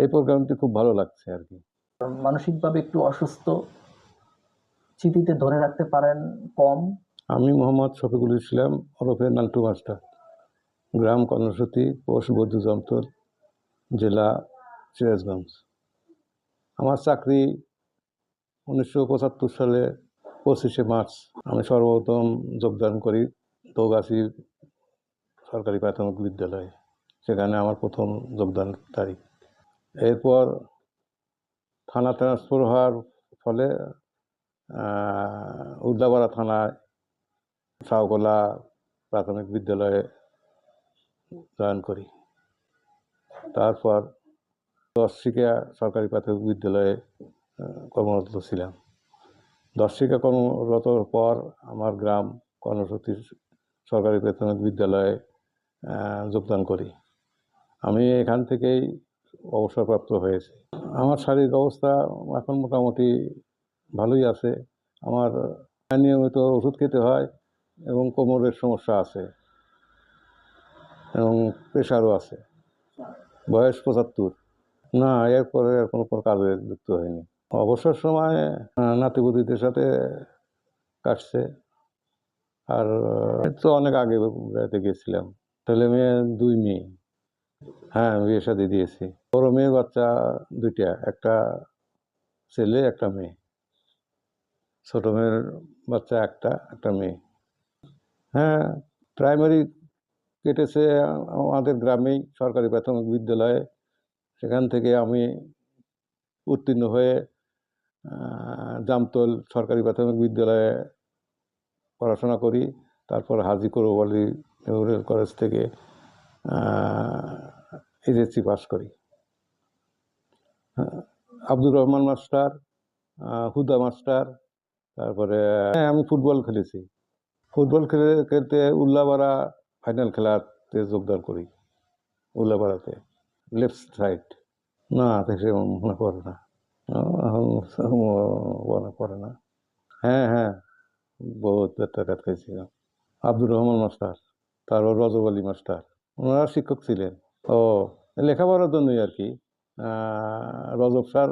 এই প্রোগ্রামটি খুব ভালো লাগছে আর কি। মানসিকভাবে একটু অসুস্থ স্মৃতিতে ধরে রাখতে পারেন কম। আমি মোহাম্মদ শফিকুল ইসলাম ওরফে নান্টু মাস্টার গ্রাম কর্ণসতী পোস্ট বৌদ্ধ যন্ত্র জেলা সিরাজগঞ্জ। আমার চাকরি উনিশশো পঁচাত্তর সালে পঁচিশে মার্চ। আমি সর্বপ্রথম যোগদান করি দৌগাছি সরকারি প্রাথমিক বিদ্যালয়ে সেখানে আমার প্রথম যোগদান তারিখ। এরপর থানা ট্রান্সফার হওয়ার ফলে আহ, উর্দাপাড়া থানায় সাউকলা প্রাথমিক বিদ্যালয়ে জয়েন করি। তারপর দর্শিকা সরকারি প্রাথমিক বিদ্যালয়ে কর্মরত ছিলাম। দর্শিকা কর্মরতর পর আমার গ্রাম কর্ণসতী সরকারি প্রাথমিক বিদ্যালয়ে যোগদান করি। আমি এখান থেকেই অবসরপ্রাপ্ত হয়েছে। আমার শারীরিক অবস্থা এখন মোটামুটি ভালোই আছে। আমার নিয়মিত ওষুধ খেতে হয় এবং কোমরের সমস্যা আছে এবং প্রেশারও আছে। বয়স পঁচাত্তর। না, এরপরে আর কোনো কাজে যুক্ত হয়নি। অবসর সময় নাতিপুতিদের সাথে কাটছে। আর তো অনেক আগে বেড়াতে গেছিলাম। ছেলে মেয়ে, দুই মেয়ে। হ্যাঁ আমি বিয়ে শাদি দিয়েছি। বড় মেয়ের বাচ্চা দুইটা, একটা ছেলে, একটা মেয়ে। ছোট মেয়ের বাচ্চা একটা একটা মেয়ে। হ্যাঁ প্রাইমারি কেটেছে আমাদের গ্রামেই, সরকারি প্রাথমিক বিদ্যালয়ে। সেখান থেকে আমি উত্তীর্ণ হয়ে জামতল সরকারি প্রাথমিক বিদ্যালয়ে পড়াশোনা করি। তারপর হাজি করবালি মেমোরিয়াল কলেজ থেকে এইচএসসি পাস করি। হ্যাঁ, আব্দুর রহমান মাস্টার হুদা মাস্টার তারপরে হ্যাঁ আমি ফুটবল খেলেছি। ফুটবল খেলে খেলতে উল্লাপাড়া ফাইনাল খেলাতে যোগদান করি। উল্লাপাড়াতে লেফট সাইড না সে মনে পড়ে না। মনে পড়ে না। হ্যাঁ হ্যাঁ বহুত টাকা খেয়েছিলাম আব্দুর রহমান মাস্টার তারপর রজব আলী মাস্টার। ওনারা শিক্ষক ছিলেন। ও লেখাপড়ার জন্যই আর কি। রজব স্যার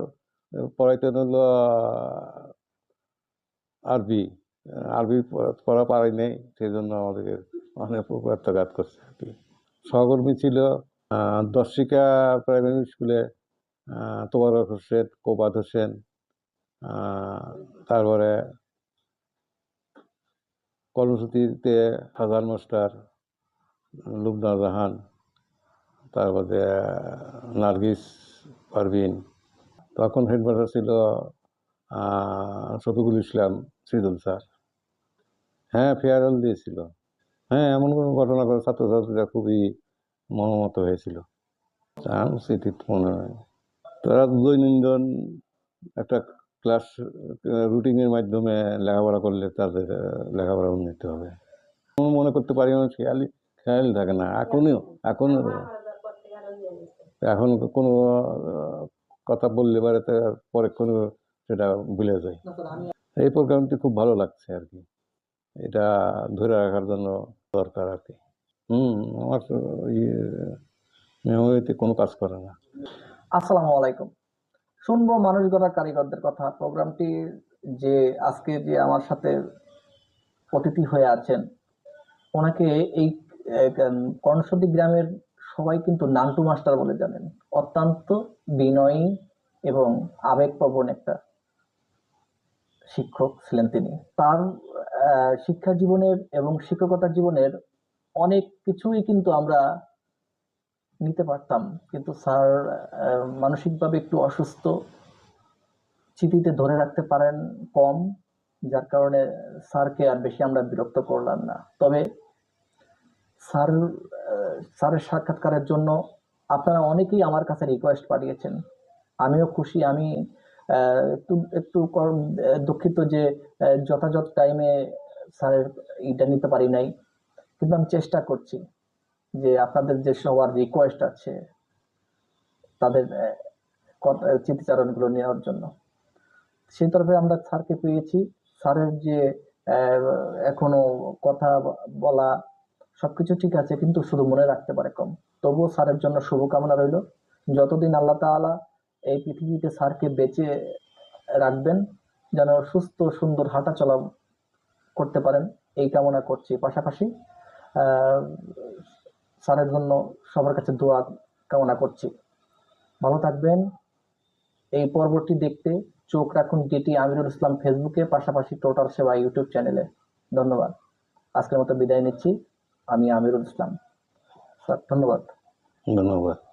পড়াইতেন হলো আরবি। আরবি পড়া- পড়া পারি নেই সেই জন্য আমাদেরকে অনেক প্রত্যাঘাত করছে আর কি। সহকর্মী ছিল দর্শিকা প্রাইমারি স্কুলে আহ, তোবারক হোসেন কোবাদ হোসেন তারপরে কর্মসূচিতে হাজার মাস্টার লুবনা জাহান তারপরে নার্গিস পারভিন। তখন হেডমাস্টার ছিল শফিকুল ইসলাম সৃজুল স্যার। হ্যাঁ ফেয়ারওয়েল দিয়েছিল। হ্যাঁ এমন কোনো ঘটনা করে ছাত্রছাত্রীরা খুবই মনোমত হয়েছিল। আমার স্মৃতি মনে হয়। তারা দৈনন্দিন একটা ক্লাস রুটিনের মাধ্যমে লেখাপড়া করলে তাদের লেখাপড়া উন্নতি হবে। মনে করতে পারি খেয়ালই খেয়াল থাকে না, এখনও এখনও এখন কোনো কথা বললে পারে পরে সেটা ভুলে যায়। এই প্রোগ্রামটি খুব ভালো লাগছে আর কি। এটা ধরে রাখার জন্য দরকার আর কি। হুম আমার ইয়ে মেমোরিতে কোনো কাজ করে না। আসসালামু আলাইকুম। শুনব মানুষ গড়া কারিগরদের কথা। প্রোগ্রামটি যে আজকে যে আমার সাথে অতিথি হয়ে আছেন ওনাকে এই কর্ণসদী গ্রামের সবাই কিন্তু নান্টু মাস্টার বলে জানেন। অত্যন্ত বিনয়ী এবং আবেগপ্রবণ একটা শিক্ষক ছিলেন তিনি। তার শিক্ষা জীবনের এবং শিক্ষকতা জীবনের অনেক কিছুই কিন্তু আমরা নিতে পারতাম। কিন্তু স্যার মানসিকভাবে একটু অসুস্থ, চিঠিতে ধরে রাখতে পারেন কম, যার কারণে স্যারকে আর বেশি আমরা বিরক্ত করলাম না। তবে স্যার স্যারের সাক্ষাৎকারের জন্য আপনারা অনেকেই আমার কাছে রিকোয়েস্ট পাঠিয়েছেন। আমিও খুশি, আমি একটু একটু দুঃখিত যে যথাযথ টাইমে স্যারের ইটা নিতে পারি নাই। কিন্তু আমি চেষ্টা করছি যে আপনাদের যে সবার রিকোয়েস্ট আছে, তাদের স্মৃতিচারণগুলো নেওয়ার জন্য। সেই তরফে আমরা স্যারকে পেয়েছি। স্যারের যে এখনও কথা বলা সবকিছু ঠিক আছে, কিন্তু শুধু মনে রাখতে পারে কম। তবুও স্যারের জন্য শুভকামনা রইল। যতদিন আল্লাহ তাআলা এই পৃথিবীতে স্যারকে বেঁচে রাখবেন, যেন সুস্থ, সুন্দর হাঁটা চলা করতে পারেন, এই কামনা করছি। পাশাপাশি স্যারের জন্য সবার কাছে দোয়া কামনা করছি। ভালো থাকবেন। এই পর্বটি দেখতে চোখ রাখুন ডিটি আমিরুল ইসলাম ফেসবুকে, পাশাপাশি টোটাল সেবা ইউটিউব চ্যানেলে। ধন্যবাদ। আজকের মতো বিদায় নিচ্ছি। আমি আমিরুল ইসলাম। স্যার ধন্যবাদ। ধন্যবাদ।